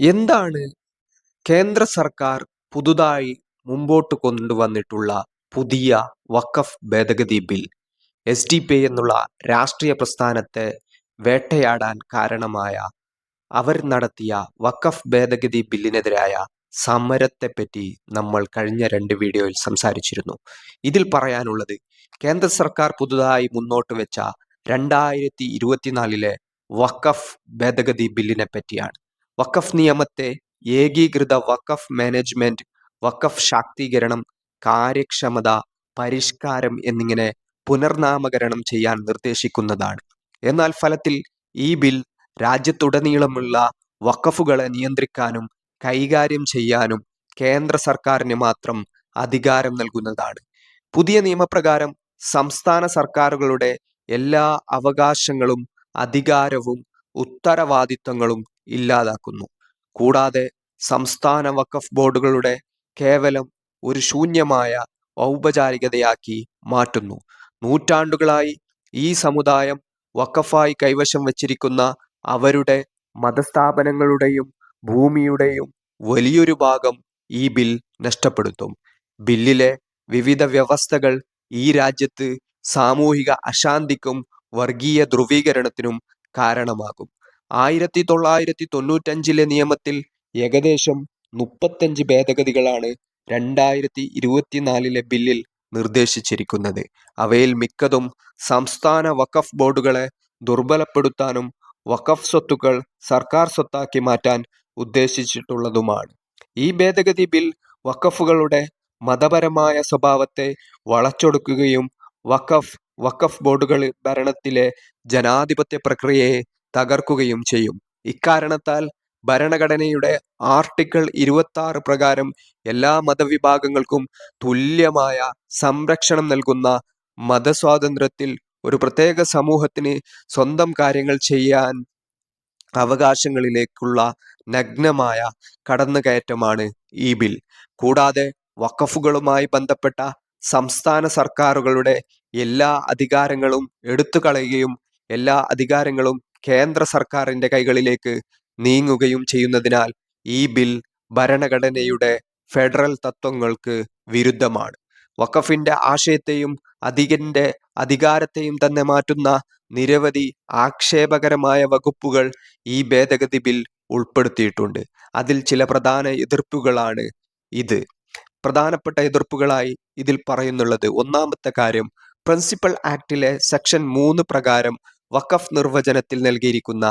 എന്താണ് കേന്ദ്ര സർക്കാർ പുതുതായി മുമ്പോട്ട് കൊണ്ടുവന്നിട്ടുള്ള പുതിയ വഖഫ് ഭേദഗതി ബിൽ? എസ് ഡി പി എന്നുള്ള രാഷ്ട്രീയ പ്രസ്ഥാനത്തെ വേട്ടയാടാൻ കാരണമായ അവർ നടത്തിയ വഖഫ് ഭേദഗതി ബില്ലിനെതിരായ സമരത്തെപ്പറ്റി നമ്മൾ കഴിഞ്ഞ രണ്ട് വീഡിയോയിൽ സംസാരിച്ചിരുന്നു. ഇതിൽ പറയാനുള്ളത് കേന്ദ്ര സർക്കാർ പുതുതായി മുന്നോട്ട് വെച്ച രണ്ടായിരത്തി ഇരുപത്തിനാലിലെ വഖഫ് ഭേദഗതി ബില്ലിനെ പറ്റിയാണ് വഖഫ് നിയമത്തെ ഏകീകൃത വഖഫ് മാനേജ്മെന്റ് വഖഫ് ശാക്തീകരണം കാര്യക്ഷമത പരിഷ്കാരം എന്നിങ്ങനെ പുനർനാമകരണം ചെയ്യാൻ നിർദ്ദേശിക്കുന്നതാണ്. എന്നാൽ ഫലത്തിൽ ഈ ബിൽ രാജ്യത്തുടനീളമുള്ള വഖഫുകളെ നിയന്ത്രിക്കാനും കൈകാര്യം ചെയ്യാനും കേന്ദ്ര സർക്കാരിന് മാത്രം അധികാരം നൽകുന്നതാണ്. പുതിയ നിയമപ്രകാരം സംസ്ഥാന സർക്കാരുകളുടെ എല്ലാ അവകാശങ്ങളും അധികാരവും ഉത്തരവാദിത്തങ്ങളും ഇല്ലാതാക്കുന്നു. കൂടാതെ സംസ്ഥാന വഖഫ് ബോർഡുകളുടെ കേവലം ഒരു ശൂന്യമായ ഔപചാരികതയാക്കി മാറ്റുന്നു. നൂറ്റാണ്ടുകളായി ഈ സമുദായം വഖഫായി കൈവശം വച്ചിരിക്കുന്ന അവരുടെ മതസ്ഥാപനങ്ങളുടെയും ഭൂമിയുടെയും വലിയൊരു ഭാഗം ഈ ബിൽ നഷ്ടപ്പെടുത്തും. ബില്ലിലെ വിവിധ വ്യവസ്ഥകൾ ഈ രാജ്യത്ത് സാമൂഹിക അശാന്തിക്കും വർഗീയ ധ്രുവീകരണത്തിനും കാരണമാകും. ആയിരത്തി തൊള്ളായിരത്തി തൊണ്ണൂറ്റഞ്ചിലെ നിയമത്തിൽ ഏകദേശം മുപ്പത്തഞ്ച് ഭേദഗതികളാണ് രണ്ടായിരത്തി ഇരുപത്തിനാലിലെ ബില്ലിൽ നിർദ്ദേശിച്ചിരിക്കുന്നത്. അവയിൽ മിക്കതും സംസ്ഥാന വഖഫ് ബോർഡുകളെ ദുർബലപ്പെടുത്താനും വഖഫ് സ്വത്തുക്കൾ സർക്കാർ സ്വത്താക്കി മാറ്റാൻ ഉദ്ദേശിച്ചിട്ടുള്ളതുമാണ്. ഈ ഭേദഗതി ബിൽ വഖഫുകളുടെ മതപരമായ സ്വഭാവത്തെ വളച്ചൊടുക്കുകയും വഖഫ് വഖഫ് ബോർഡുകൾ ഭരണത്തിലെ ജനാധിപത്യ പ്രക്രിയയെ തകർക്കുകയും ചെയ്യും. ഇക്കാരണത്താൽ ഭരണഘടനയുടെ ആർട്ടിക്കിൾ ഇരുപത്തി ആറ് പ്രകാരം എല്ലാ മതവിഭാഗങ്ങൾക്കും തുല്യമായ സംരക്ഷണം നൽകുന്ന മതസ്വാതന്ത്ര്യത്തിൽ ഒരു പ്രത്യേക സമൂഹത്തിന് സ്വന്തം കാര്യങ്ങൾ ചെയ്യാൻ അവകാശങ്ങളിലേക്കുള്ള നഗ്നമായ കടന്നുകയറ്റമാണ് ഈ ബിൽ. കൂടാതെ വഖഫുകളുമായി ബന്ധപ്പെട്ട സംസ്ഥാന സർക്കാരുകളുടെ എല്ലാ അധികാരങ്ങളും എടുത്തു എല്ലാ അധികാരങ്ങളും കേന്ദ്ര സർക്കാരിന്റെ കൈകളിലേക്ക് നീങ്ങുകയും ചെയ്യുന്നതിനാൽ ഈ ബിൽ ഭരണഘടനയുടെ ഫെഡറൽ തത്വങ്ങൾക്ക് വിരുദ്ധമാണ്. വഖഫിന്റെ ആശയത്തെയും അധികന്റെ അധികാരത്തെയും തന്നെ മാറ്റുന്ന നിരവധി ആക്ഷേപകരമായ വകുപ്പുകൾ ഈ ഭേദഗതി ബിൽ ഉൾപ്പെടുത്തിയിട്ടുണ്ട്. അതിൽ ചില പ്രധാന എതിർപ്പുകളാണ് ഇത്. പ്രധാനപ്പെട്ട എതിർപ്പുകളായി ഇതിൽ പറയുന്നുള്ളത്. ഒന്നാമത്തെ കാര്യം പ്രിൻസിപ്പൽ ആക്ടിലെ സെക്ഷൻ മൂന്ന് പ്രകാരം വഖഫ് നിർവചനത്തിൽ നൽകിയിരിക്കുന്ന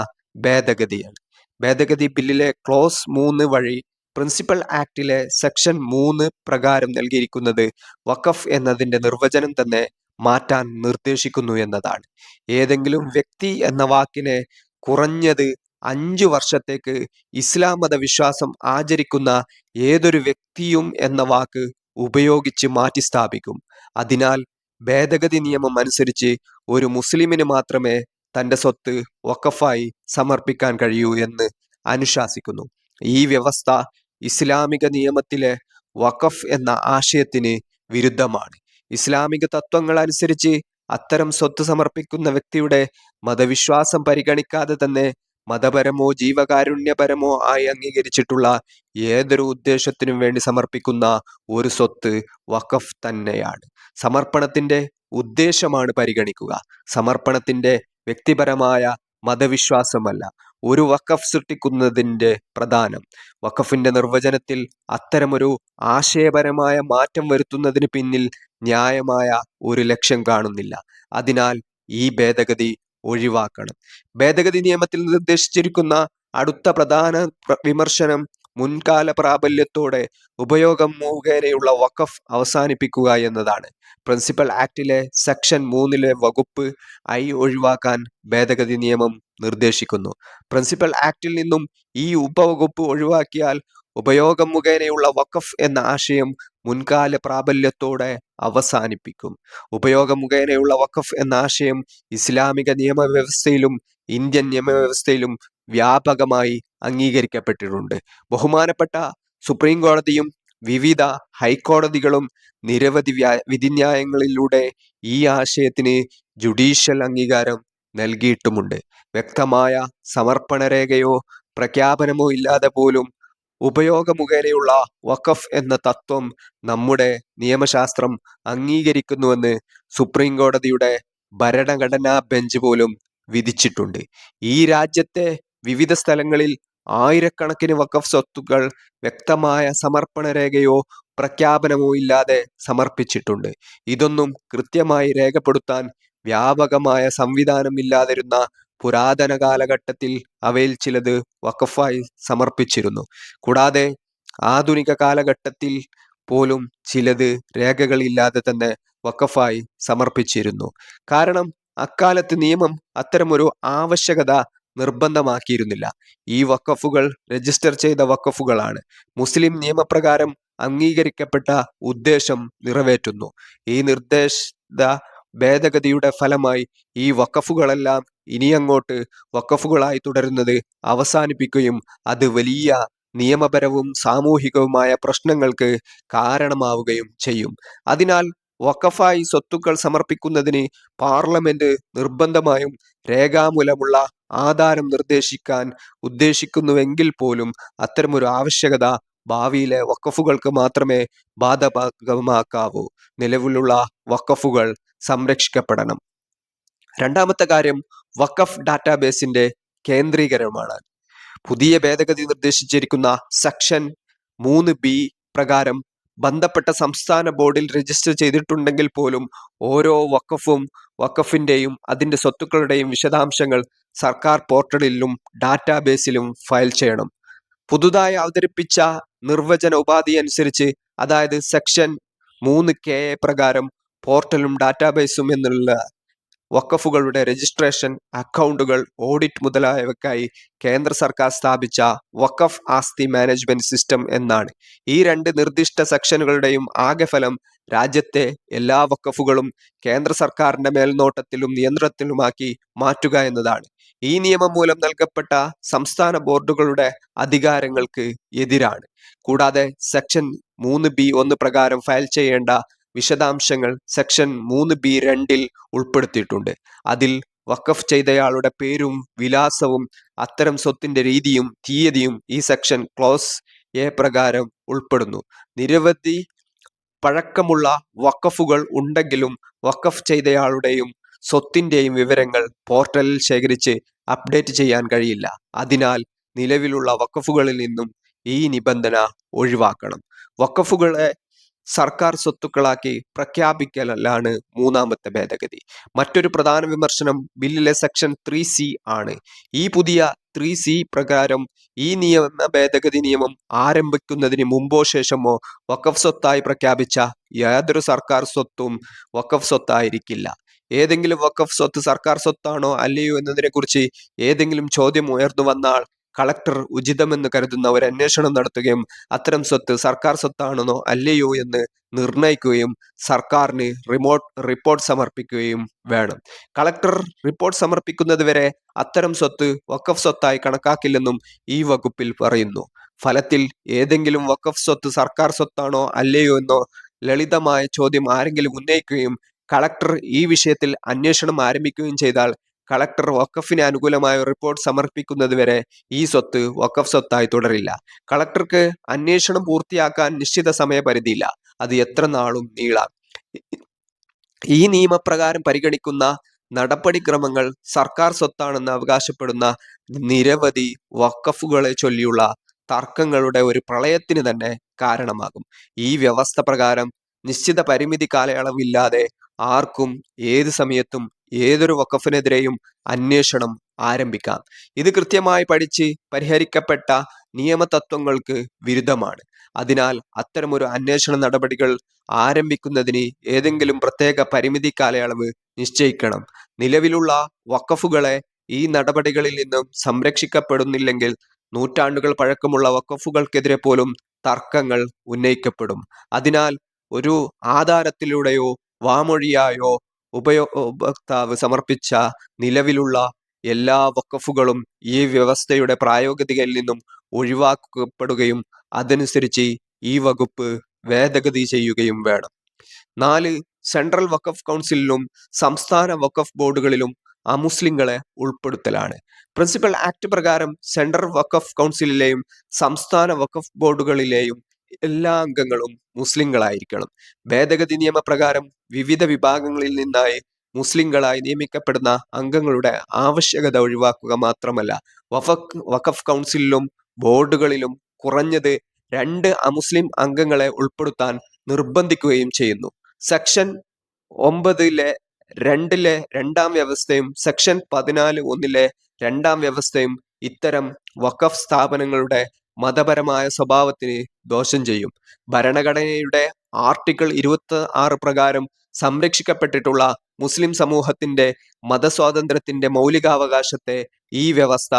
ഭേദഗതിയാണ്. ഭേദഗതി ബില്ലിലെ ക്ലോസ് മൂന്ന് വഴി പ്രിൻസിപ്പൽ ആക്ടിലെ സെക്ഷൻ മൂന്ന് പ്രകാരം നൽകിയിരിക്കുന്നത് വഖഫ് എന്നതിന്റെ നിർവചനം തന്നെ മാറ്റാൻ നിർദ്ദേശിക്കുന്നു എന്നതാണ്. ഏതെങ്കിലും വ്യക്തി എന്ന വാക്കിനെ കുറഞ്ഞത് അഞ്ചു വർഷത്തേക്ക് ഇസ്ലാം മതവിശ്വാസം ആചരിക്കുന്ന ഏതൊരു വ്യക്തിയും എന്ന വാക്ക് ഉപയോഗിച്ച് മാറ്റി സ്ഥാപിക്കും അതിനാൽ ഭേദഗതി നിയമം അനുസരിച്ച് ഒരു മുസ്ലിമിന് മാത്രമേ തന്റെ സ്വത്ത് വക്കഫായി സമർപ്പിക്കാൻ കഴിയൂ എന്ന് അനുശാസിക്കുന്നു. ഈ വ്യവസ്ഥ ഇസ്ലാമിക നിയമത്തിലെ വഖഫ് എന്ന ആശയത്തിന് വിരുദ്ധമാണ്. ഇസ്ലാമിക തത്വങ്ങൾ അനുസരിച്ച് അത്തരം സ്വത്ത് സമർപ്പിക്കുന്ന വ്യക്തിയുടെ മതവിശ്വാസം പരിഗണിക്കാതെ തന്നെ മതപരമോ ജീവകാരുണ്യപരമോ ആയി അംഗീകരിച്ചിട്ടുള്ള ഏതൊരു ഉദ്ദേശത്തിനും വേണ്ടി സമർപ്പിക്കുന്ന ഒരു സ്വത്ത് വഖഫ് തന്നെയാണ്. സമർപ്പണത്തിന്റെ ഉദ്ദേശമാണ് പരിഗണിക്കുക. സമർപ്പണത്തിന്റെ വ്യക്തിപരമായ മതവിശ്വാസമല്ല. ഒരു വഖഫ് സൃഷ്ടിക്കുന്നതിന്റെ പ്രധാനം. വഖഫിന്റെ നിർവചനത്തിൽ അത്തരമൊരു ആശയപരമായ മാറ്റം വരുത്തുന്നതിന് പിന്നിൽ ന്യായമായ ഒരു ലക്ഷ്യം കാണുന്നില്ല. അതിനാൽ ഈ ഭേദഗതി ഒഴിവാക്കണം. ഭേദഗതി നിയമത്തിൽ നിർദ്ദേശിച്ചിരിക്കുന്ന അടുത്ത പ്രധാന വിമർശനം മുൻകാല പ്രാബല്യത്തോടെ ഉപയോഗം മുഖേനയുള്ള വഖഫ് അവസാനിപ്പിക്കുക എന്നതാണ്. പ്രിൻസിപ്പൽ ആക്ടിലെ സെക്ഷൻ മൂന്നിലെ വകുപ്പ് ഐ ഒഴിവാക്കാൻ ഭേദഗതി നിയമം നിർദ്ദേശിക്കുന്നു. പ്രിൻസിപ്പൽ ആക്ടിൽ നിന്നും ഈ ഉപവകുപ്പ് ഒഴിവാക്കിയാൽ ഉപയോഗം മുഖേനയുള്ള വഖഫ് എന്ന ആശയം മുൻകാല പ്രാബല്യത്തോടെ അവസാനിപ്പിക്കും. ഉപയോഗം മുഖേനയുള്ള വഖഫ് എന്ന ആശയം ഇസ്ലാമിക നിയമവ്യവസ്ഥയിലും ഇന്ത്യൻ നിയമവ്യവസ്ഥയിലും വ്യാപകമായി അംഗീകരിക്കപ്പെട്ടിട്ടുണ്ട്. ബഹുമാനപ്പെട്ട സുപ്രീം കോടതിയും വിവിധ ഹൈക്കോടതികളും നിരവധി വിധിന്യായങ്ങളിലൂടെ ഈ ആശയത്തിന് ജുഡീഷ്യൽ അംഗീകാരം നൽകിയിട്ടുമുണ്ട്. വ്യക്തമായ സമർപ്പണ രേഖയോ പ്രഖ്യാപനമോ ഇല്ലാതെ പോലും ഉപയോഗമുഖേനയുള്ള വഖഫ് എന്ന തത്വം നമ്മുടെ നിയമശാസ്ത്രം അംഗീകരിക്കുന്നുവെന്ന് സുപ്രീം കോടതിയുടെ ഭരണഘടനാ ബെഞ്ച് പോലും വിധിച്ചിട്ടുണ്ട്. ഈ രാജ്യത്തെ വിവിധ സ്ഥലങ്ങളിൽ ആയിരക്കണക്കിന് വഖഫ് സ്വത്തുക്കൾ വ്യക്തമായ സമർപ്പണ രേഖയോ പ്രഖ്യാപനമോ ഇല്ലാതെ സമർപ്പിച്ചിട്ടുണ്ട്. ഇതൊന്നും കൃത്യമായി രേഖപ്പെടുത്താൻ വ്യാപകമായ സംവിധാനം ഇല്ലാതിരുന്ന പുരാതന കാലഘട്ടത്തിൽ അവയിൽ ചിലത് വഖഫായി സമർപ്പിച്ചിരുന്നു. കൂടാതെ ആധുനിക കാലഘട്ടത്തിൽ പോലും ചിലത് രേഖകളില്ലാതെ തന്നെ വഖഫായി സമർപ്പിച്ചിരുന്നു. കാരണം അക്കാലത്ത് നിയമം അത്തരമൊരു ആവശ്യകത നിർബന്ധമാക്കിയിരുന്നില്ല. ഈ വക്കഫുകൾ രജിസ്റ്റർ ചെയ്ത വക്കഫുകളാണ് മുസ്ലിം നിയമപ്രകാരം അംഗീകരിക്കപ്പെട്ട ഉദ്ദേശം നിറവേറ്റുന്നു. ഈ നിർദ്ദേശ ഭേദഗതിയുടെ ഫലമായി ഈ വഖഫുകളെല്ലാം ഇനിയങ്ങോട്ട് വക്കഫുകളായി തുടരുന്നത് അവസാനിപ്പിക്കുകയും അത് വലിയ നിയമപരവും സാമൂഹികവുമായ പ്രശ്നങ്ങൾക്ക് കാരണമാവുകയും ചെയ്യും. അതിനാൽ വക്കഫായി സ്വത്തുക്കൾ സമർപ്പിക്കുന്നതിന് പാർലമെന്റ് നിർബന്ധമായും രേഖാമൂലമുള്ള ആധാരം നിർദ്ദേശിക്കാൻ ഉദ്ദേശിക്കുന്നുവെങ്കിൽ പോലും അത്തരമൊരു ആവശ്യകത ഭാവിയിലെ വക്കഫുകൾക്ക് മാത്രമേ ബാധകമാക്കാവൂ. നിലവിലുള്ള വക്കഫുകൾ സംരക്ഷിക്കപ്പെടണം. രണ്ടാമത്തെ കാര്യം വക്കഫ് ഡാറ്റാബേസിന്റെ കേന്ദ്രീകരണമാണ്. പുതിയ ഭേദഗതി നിർദ്ദേശിച്ചിരിക്കുന്ന സെക്ഷൻ മൂന്ന് ബി പ്രകാരം ബന്ധപ്പെട്ട സംസ്ഥാന ബോർഡിൽ രജിസ്റ്റർ ചെയ്തിട്ടുണ്ടെങ്കിൽ പോലും ഓരോ വക്കഫും വക്കഫിന്റെയും അതിന്റെ സ്വത്തുക്കളുടെയും വിശദാംശങ്ങൾ സർക്കാർ പോർട്ടലിലും ഡാറ്റാബേസിലും ഫയൽ ചെയ്യണം. പുതുതായി അവതരിപ്പിച്ച നിർവചന ഉപാധി അനുസരിച്ച് അതായത് സെക്ഷൻ മൂന്ന് കെ എ പ്രകാരം പോർട്ടലും ഡാറ്റാബേസും എന്നുള്ള വഖഫുകളുടെ രജിസ്ട്രേഷൻ അക്കൗണ്ടുകൾ ഓഡിറ്റ് മുതലായവയ്ക്കായി കേന്ദ്ര സർക്കാർ സ്ഥാപിച്ച വഖഫ് ആസ്തി മാനേജ്മെന്റ് സിസ്റ്റം എന്നാണ്. ഈ രണ്ട് നിർദ്ദിഷ്ട സെക്ഷനുകളുടെയും ആകെ ഫലം രാജ്യത്തെ എല്ലാ വഖഫുകളും കേന്ദ്ര സർക്കാരിന്റെ മേൽനോട്ടത്തിലും നിയന്ത്രണത്തിലുമാക്കി മാറ്റുക എന്നതാണ്. ഈ നിയമം മൂലം നൽകപ്പെട്ട സംസ്ഥാന ബോർഡുകളുടെ അധികാരങ്ങൾക്ക് എതിരാണ്. കൂടാതെ സെക്ഷൻ മൂന്ന് ബി ഒന്ന് പ്രകാരം ഫയൽ ചെയ്യേണ്ട വിശദാംശങ്ങൾ സെക്ഷൻ മൂന്ന് ബി രണ്ടിൽ ഉൾപ്പെടുത്തിയിട്ടുണ്ട്. അതിൽ വഖഫ് ചെയ്തയാളുടെ പേരും വിലാസവും അത്തരം സ്വത്തിന്റെ രീതിയും തീയതിയും ഈ സെക്ഷൻ ക്ലോസ് എ പ്രകാരം ഉൾപ്പെടുന്നു. നിരവധി പഴക്കമുള്ള വഖഫുകൾ ഉണ്ടെങ്കിലും വഖഫ് ചെയ്തയാളുടെയും സ്വത്തിന്റെയും വിവരങ്ങൾ പോർട്ടലിൽ ശേഖരിച്ച് അപ്ഡേറ്റ് ചെയ്യാൻ കഴിയില്ല. അതിനാൽ നിലവിലുള്ള വഖഫുകളിൽ നിന്നും ഈ നിബന്ധന ഒഴിവാക്കണം. വഖഫുകളെ സർക്കാർ സ്വത്തുക്കളാക്കി പ്രഖ്യാപിക്കലാണ് മൂന്നാമത്തെ ഭേദഗതി. മറ്റൊരു പ്രധാന വിമർശനം ബില്ലിലെ സെക്ഷൻ ത്രീ സി ആണ്. ഈ പുതിയ ത്രീ സി പ്രകാരം ഈ നിയമ ഭേദഗതി നിയമം ആരംഭിക്കുന്നതിന് മുമ്പോ ശേഷമോ വഖഫ് സ്വത്തായി പ്രഖ്യാപിച്ച യാതൊരു സർക്കാർ സ്വത്തും വഖഫ് സ്വത്തായിരിക്കില്ല. ഏതെങ്കിലും വഖഫ് സ്വത്ത് സർക്കാർ സ്വത്താണോ അല്ലയോ എന്നതിനെക്കുറിച്ച് ഏതെങ്കിലും ചോദ്യം ഉയർന്നു വന്നാൽ കളക്ടർ ഉചിതമെന്ന് കരുതുന്ന ഒരു അന്വേഷണം നടത്തുകയും അത്തരം സ്വത്ത് സർക്കാർ സ്വത്താണെന്നോ അല്ലയോ എന്ന് നിർണയിക്കുകയും സർക്കാരിന് റിമോട്ട് റിപ്പോർട്ട് സമർപ്പിക്കുകയും വേണം. കളക്ടർ റിപ്പോർട്ട് സമർപ്പിക്കുന്നത് വരെ അത്തരം സ്വത്ത് വക്കഫ് സ്വത്തായി കണക്കാക്കില്ലെന്നും ഈ വകുപ്പിൽ പറയുന്നു. ഫലത്തിൽ ഏതെങ്കിലും വക്കഫ് സ്വത്ത് സർക്കാർ സ്വത്താണോ അല്ലയോ എന്നോ ലളിതമായ ചോദ്യം ആരെങ്കിലും ഉന്നയിക്കുകയും കളക്ടർ ഈ വിഷയത്തിൽ അന്വേഷണം ആരംഭിക്കുകയും ചെയ്താൽ കളക്ടർ വഖഫിന് അനുകൂലമായ റിപ്പോർട്ട് സമർപ്പിക്കുന്നത് വരെ ഈ സ്വത്ത് വഖഫ് സ്വത്തായി തുടരില്ല. കളക്ടർക്ക് അന്വേഷണം പൂർത്തിയാക്കാൻ നിശ്ചിത സമയപരിധിയില്ല. അത് എത്ര നാളും നീളാം. ഈ നിയമപ്രകാരം പരിഗണിക്കുന്ന നടപടിക്രമങ്ങൾ സർക്കാർ സ്വത്താണെന്ന് അവകാശപ്പെടുന്ന നിരവധി വഖഫുകളെ ചൊല്ലിയുള്ള തർക്കങ്ങളുടെ ഒരു പ്രളയത്തിന് തന്നെ കാരണമാകും. ഈ വ്യവസ്ഥ പ്രകാരം നിശ്ചിത പരിമിതി കാലയളവില്ലാതെ ആർക്കും ഏത് സമയത്തും ഏതൊരു വക്കഫിനെതിരെയും അന്വേഷണം ആരംഭിക്കാം. ഇത് കൃത്യമായി പഠിച്ച് പരിഹരിക്കപ്പെട്ട നിയമതത്വങ്ങൾക്ക് വിരുദ്ധമാണ്. അതിനാൽ അത്തരമൊരു അന്വേഷണ നടപടികൾ ആരംഭിക്കുന്നതിന് ഏതെങ്കിലും പ്രത്യേക പരിമിതി കാലയളവ് നിശ്ചയിക്കണം. നിലവിലുള്ള വക്കഫുകളെ ഈ നടപടികളിൽ നിന്നും സംരക്ഷിക്കപ്പെടുന്നില്ലെങ്കിൽ നൂറ്റാണ്ടുകൾ പഴക്കമുള്ള വക്കഫുകൾക്കെതിരെ പോലും തർക്കങ്ങൾ ഉന്നയിക്കപ്പെടും. അതിനാൽ ഒരു ആധാരത്തിലൂടെയോ വാമൊഴിയായോ ഉപയോ ഉപഭോക്താവ് സമർപ്പിച്ച നിലവിലുള്ള എല്ലാ വക്കഫുകളും ഈ വ്യവസ്ഥയുടെ പ്രായോഗികതയിൽ നിന്നും ഒഴിവാക്കപ്പെടുകയും അതനുസരിച്ച് ഈ വകുപ്പ് ഭേദഗതി ചെയ്യുകയും വേണം. നാല് സെൻട്രൽ വഖഫ് കൗൺസിലിലും സംസ്ഥാന വഖഫ് ബോർഡുകളിലും അമുസ്ലിങ്ങളെ ഉൾപ്പെടുത്തലാണ്. പ്രിൻസിപ്പൽ ആക്ട് പ്രകാരം സെൻട്രൽ വഖഫ് കൗൺസിലിലെയും സംസ്ഥാന വഖഫ് ബോർഡുകളിലെയും എല്ലാ അംഗങ്ങളും മുസ്ലിങ്ങളായിരിക്കണം. ഭേദഗതി നിയമപ്രകാരം വിവിധ വിഭാഗങ്ങളിൽ നിന്നായി മുസ്ലിങ്ങളായി നിയമിക്കപ്പെടുന്ന അംഗങ്ങളുടെ ആവശ്യകത ഒഴിവാക്കുക മാത്രമല്ല വഫക് വഖഫ് കൗൺസിലിലും ബോർഡുകളിലും കുറഞ്ഞത് രണ്ട് അമുസ്ലിം അംഗങ്ങളെ ഉൾപ്പെടുത്താൻ നിർബന്ധിക്കുകയും ചെയ്യുന്നു. സെക്ഷൻ ഒമ്പതിലെ രണ്ടിലെ രണ്ടാം വ്യവസ്ഥയും സെക്ഷൻ പതിനാല് ഒന്നിലെ രണ്ടാം വ്യവസ്ഥയും ഇത്തരം വഖഫ് സ്ഥാപനങ്ങളുടെ മതപരമായ സ്വഭാവത്തിന് ദോഷം ചെയ്യും. ഭരണഘടനയുടെ ആർട്ടിക്കിൾ ഇരുപത്തി ആറ് പ്രകാരം സംരക്ഷിക്കപ്പെട്ടിട്ടുള്ള മുസ്ലിം സമൂഹത്തിന്റെ മതസ്വാതന്ത്ര്യത്തിന്റെ മൗലികാവകാശത്തെ ഈ വ്യവസ്ഥ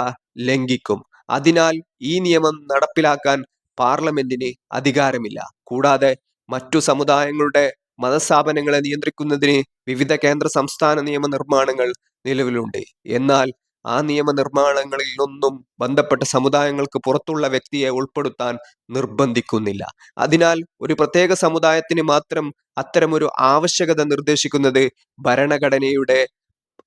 ലംഘിക്കും. അതിനാൽ ഈ നിയമം നടപ്പിലാക്കാൻ പാർലമെന്റിന് അധികാരമില്ല. കൂടാതെ മറ്റു സമുദായങ്ങളുടെ മതസ്ഥാപനങ്ങളെ നിയന്ത്രിക്കുന്നതിന് വിവിധ കേന്ദ്ര സംസ്ഥാന നിയമനിർമ്മാണങ്ങൾ നിലവിലുണ്ട്. എന്നാൽ ആ നിയമനിർമ്മാണങ്ങളിലൊന്നും ബന്ധപ്പെട്ട സമുദായങ്ങൾക്ക് പുറത്തുള്ള വ്യക്തിയെ ഉൾപ്പെടുത്താൻ നിർബന്ധിക്കുന്നില്ല. അതിനാൽ ഒരു പ്രത്യേക സമുദായത്തിന് മാത്രം അത്തരമൊരു ആവശ്യകത നിർദ്ദേശിക്കുന്നത് ഭരണഘടനയുടെ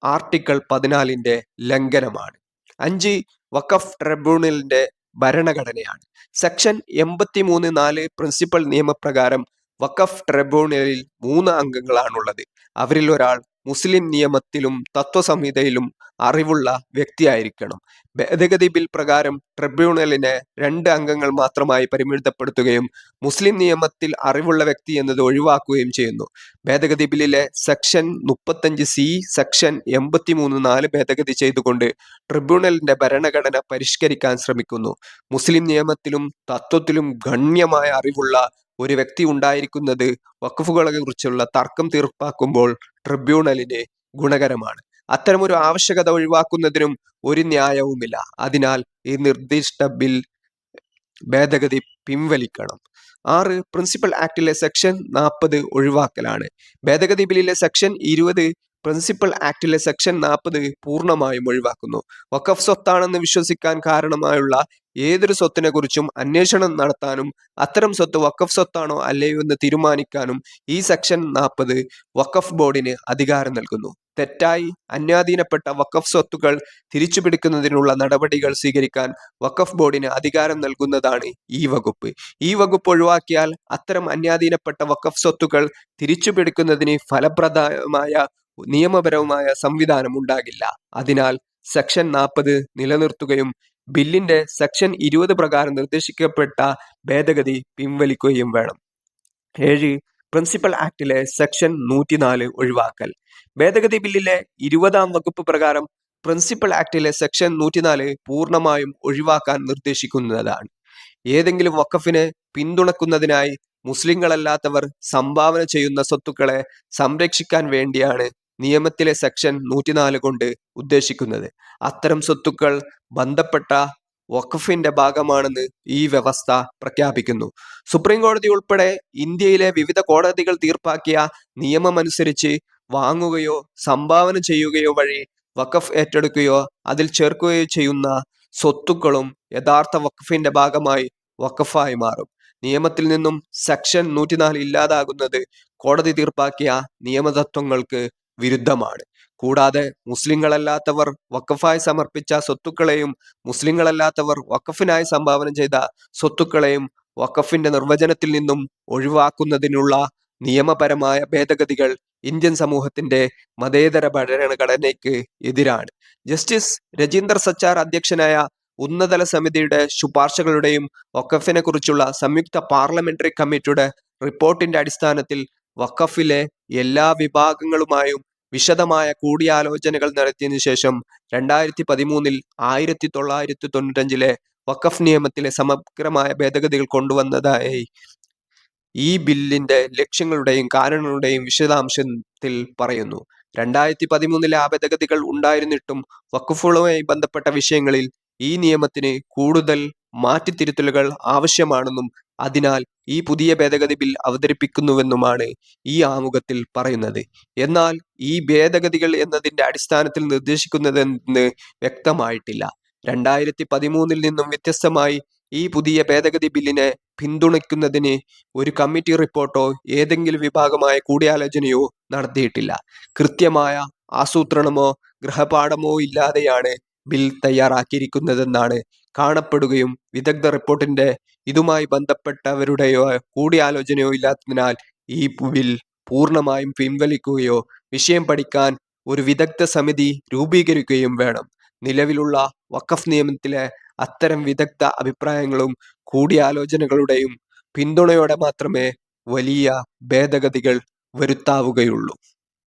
ആർട്ടിക്കിൾ പതിനാലിന്റെ ലംഘനമാണ്. അഞ്ച് വഖഫ് ട്രിബ്യൂണലിന്റെ ഭരണഘടനയാണ്. സെക്ഷൻ എൺപത്തി മൂന്ന് നാല് പ്രിൻസിപ്പൽ നിയമപ്രകാരം വഖഫ് ട്രിബ്യൂണലിൽ മൂന്ന് അംഗങ്ങളാണുള്ളത്. അവരിൽ ഒരാൾ മുസ്ലിം നിയമത്തിലും തത്വസംഹിതയിലും അറിവുള്ള വ്യക്തിയായിരിക്കണം. ഭേദഗതി ബിൽ പ്രകാരം ട്രിബ്യൂണലിനെ രണ്ട് അംഗങ്ങൾ മാത്രമായി പരിമിതപ്പെടുത്തുകയും മുസ്ലിം നിയമത്തിൽ അറിവുള്ള വ്യക്തി എന്നത് ഒഴിവാക്കുകയും ചെയ്യുന്നു. ഭേദഗതി ബില്ലിലെ സെക്ഷൻ മുപ്പത്തഞ്ച് സി സെക്ഷൻ എൺപത്തിമൂന്ന് നാല് ഭേദഗതി ചെയ്തുകൊണ്ട് ട്രിബ്യൂണലിന്റെ ഭരണഘടന പരിഷ്കരിക്കാൻ ശ്രമിക്കുന്നു. മുസ്ലിം നിയമത്തിലും തത്വത്തിലും ഗണ്യമായ അറിവുള്ള ഒരു വ്യക്തി ഉണ്ടായിരിക്കുന്നത് വഖഫുകളെ കുറിച്ചുള്ള തർക്കം തീർപ്പാക്കുമ്പോൾ ട്രിബ്യൂണലിന് ഗുണകരമാണ്. അത്തരമൊരു ആവശ്യകത ഒഴിവാക്കുന്നതിനും ഒരു ന്യായവുമില്ല. അതിനാൽ ഈ നിർദ്ദിഷ്ട ബിൽ ഭേദഗതി പിൻവലിക്കണം. ആറ് പ്രിൻസിപ്പൽ ആക്ടിലെ സെക്ഷൻ നാൽപ്പത് ഒഴിവാക്കലാണ്. ഭേദഗതി ബില്ലിലെ സെക്ഷൻ ഇരുപത് പ്രിൻസിപ്പൽ ആക്ടിലെ സെക്ഷൻ നാൽപ്പത് പൂർണമായും ഒഴിവാക്കുന്നു. വഖഫ് സ്വത്താണെന്ന് വിശ്വസിക്കാൻ കാരണമായുള്ള ഏതൊരു സ്വത്തിനെ കുറിച്ചും അന്വേഷണം നടത്താനും അത്തരം സ്വത്ത് വഖഫ് സ്വത്താണോ അല്ലയോ എന്ന് തീരുമാനിക്കാനും ഈ സെക്ഷൻ നാൽപ്പത് വഖഫ് ബോർഡിന് അധികാരം നൽകുന്നു. തെറ്റായി അന്യാധീനപ്പെട്ട വഖഫ് സ്വത്തുക്കൾ തിരിച്ചുപിടിക്കുന്നതിനുള്ള നടപടികൾ സ്വീകരിക്കാൻ വഖഫ് ബോർഡിന് അധികാരം നൽകുന്നതാണ് ഈ വകുപ്പ്. ഈ വകുപ്പ് ഒഴിവാക്കിയാൽ അത്തരം അന്യാധീനപ്പെട്ട വഖഫ് സ്വത്തുക്കൾ തിരിച്ചുപിടിക്കുന്നതിന് ഫലപ്രദമായ നിയമപരവുമായ സംവിധാനം ഉണ്ടാകില്ല. അതിനാൽ സെക്ഷൻ നാൽപ്പത് നിലനിർത്തുകയും ബില്ലിന്റെ സെക്ഷൻ ഇരുപത് പ്രകാരം നിർദ്ദേശിക്കപ്പെട്ട ഭേദഗതി പിൻവലിക്കുകയും വേണം. ഏഴ് പ്രിൻസിപ്പൽ ആക്ടിലെ സെക്ഷൻ നൂറ്റിനാല് ഒഴിവാക്കൽ. ഭേദഗതി ബില്ലിലെ ഇരുപതാം വകുപ്പ് പ്രകാരം പ്രിൻസിപ്പൽ ആക്ടിലെ സെക്ഷൻ നൂറ്റിനാല് പൂർണമായും ഒഴിവാക്കാൻ നിർദ്ദേശിക്കുന്നതാണ്. ഏതെങ്കിലും വക്കഫിനെ പിന്തുണക്കുന്നതിനായി മുസ്ലിങ്ങളല്ലാത്തവർ സംഭാവന ചെയ്യുന്ന സ്വത്തുക്കളെ സംരക്ഷിക്കാൻ വേണ്ടിയാണ് നിയമത്തിലെ സെക്ഷൻ നൂറ്റിനാല് കൊണ്ട് ഉദ്ദേശിക്കുന്നത്. അത്തരം സ്വത്തുക്കൾ ബന്ധപ്പെട്ട വഖഫിന്റെ ഭാഗമാണെന്ന് ഈ വ്യവസ്ഥ പ്രഖ്യാപിക്കുന്നു. സുപ്രീം കോടതി ഉൾപ്പെടെ ഇന്ത്യയിലെ വിവിധ കോടതികൾ തീർപ്പാക്കിയ നിയമമനുസരിച്ച് വാങ്ങുകയോ സംഭാവന ചെയ്യുകയോ വഴി വഖഫ് ഏറ്റെടുക്കുകയോ അതിൽ ചേർക്കുകയോ ചെയ്യുന്ന സ്വത്തുക്കളും യഥാർത്ഥ വഖഫിന്റെ ഭാഗമായി വഖഫായി മാറും. നിയമത്തിൽ നിന്നും സെക്ഷൻ നൂറ്റിനാല് ഇല്ലാതാകുന്നത് കോടതി തീർപ്പാക്കിയ നിയമതത്വങ്ങൾക്ക് വിരുദ്ധമാണ്. കൂടാതെ മുസ്ലിങ്ങളല്ലാത്തവർ വഖഫായി സമർപ്പിച്ച സ്വത്തുക്കളെയും മുസ്ലിങ്ങളല്ലാത്തവർ വഖഫിനായി സംഭാവന ചെയ്ത സ്വത്തുക്കളെയും വഖഫിന്റെ നിർവചനത്തിൽ നിന്നും ഒഴിവാക്കുന്നതിനുള്ള നിയമപരമായ ഭേദഗതികൾ ഇന്ത്യൻ സമൂഹത്തിന്റെ മതേതര ഭരണഘടനയ്ക്ക് എതിരാണ്. ജസ്റ്റിസ് രജീന്ദർ സച്ചാർ അധ്യക്ഷനായ ഉന്നതല സമിതിയുടെ ശുപാർശകളുടെയും വഖഫിനെ കുറിച്ചുള്ള സംയുക്ത പാർലമെന്ററി കമ്മിറ്റിയുടെ റിപ്പോർട്ടിന്റെ അടിസ്ഥാനത്തിൽ വഖഫിലെ എല്ലാ വിഭാഗങ്ങളുമായും വിശദമായ കൂടിയാലോചനകൾ നടത്തിയതിനു ശേഷം രണ്ടായിരത്തി പതിമൂന്നിൽ ആയിരത്തി തൊള്ളായിരത്തി തൊണ്ണൂറ്റഞ്ചിലെ വഖഫ് നിയമത്തിലെ സമഗ്രമായ ഭേദഗതികൾ കൊണ്ടുവന്നതായി. ഈ ബില്ലിന്റെ ലക്ഷ്യങ്ങളുടെയും കാരണങ്ങളുടെയും വിശദാംശത്തിൽ പറയുന്നു. രണ്ടായിരത്തി പതിമൂന്നിലെ ആ ഭേദഗതികൾ ഉണ്ടായിരുന്നിട്ടും വഖഫുകളുമായി ബന്ധപ്പെട്ട വിഷയങ്ങളിൽ ഈ നിയമത്തിന് കൂടുതൽ മാറ്റിത്തിരുത്തലുകൾ ആവശ്യമാണെന്നും അതിനാൽ ഈ പുതിയ ഭേദഗതി ബിൽ അവതരിപ്പിക്കുന്നുവെന്നുമാണ് ഈ ആമുഖത്തിൽ പറയുന്നത്. എന്നാൽ ഈ ഭേദഗതികൾ എന്നതിന്റെ അടിസ്ഥാനത്തിൽ നിർദ്ദേശിക്കുന്നതെന്ന് വ്യക്തമായിട്ടില്ല. രണ്ടായിരത്തി പതിമൂന്നിൽ നിന്നും വ്യത്യസ്തമായി ഈ പുതിയ ഭേദഗതി ബില്ലിനെ പിന്തുണയ്ക്കുന്നതിന് ഒരു കമ്മിറ്റി റിപ്പോർട്ടോ ഏതെങ്കിലും വിഭാഗമായ കൂടിയാലോചനയോ നടത്തിയിട്ടില്ല. കൃത്യമായ ആസൂത്രണമോ ഗൃഹപാഠമോ ഇല്ലാതെയാണ് ബിൽ തയ്യാറാക്കിയിരിക്കുന്നതെന്നാണ് കാണപ്പെടുകയും വിദഗ്ധ റിപ്പോർട്ടിന്റെ ഇതുമായി ബന്ധപ്പെട്ടവരുടെയോ കൂടിയാലോചനയോ ഇല്ലാത്തതിനാൽ ഈ ബിൽ പൂർണമായും പിൻവലിക്കുകയോ വിഷയം പഠിക്കാൻ ഒരു വിദഗ്ധ സമിതി രൂപീകരിക്കുകയും വേണം. നിലവിലുള്ള വഖഫ് നിയമത്തിലെ അത്തരം വിദഗ്ധ അഭിപ്രായങ്ങളും കൂടിയാലോചനകളുടെയും പിന്തുണയോടെ മാത്രമേ വലിയ ഭേദഗതികൾ വരുത്താവുകയുള്ളൂ.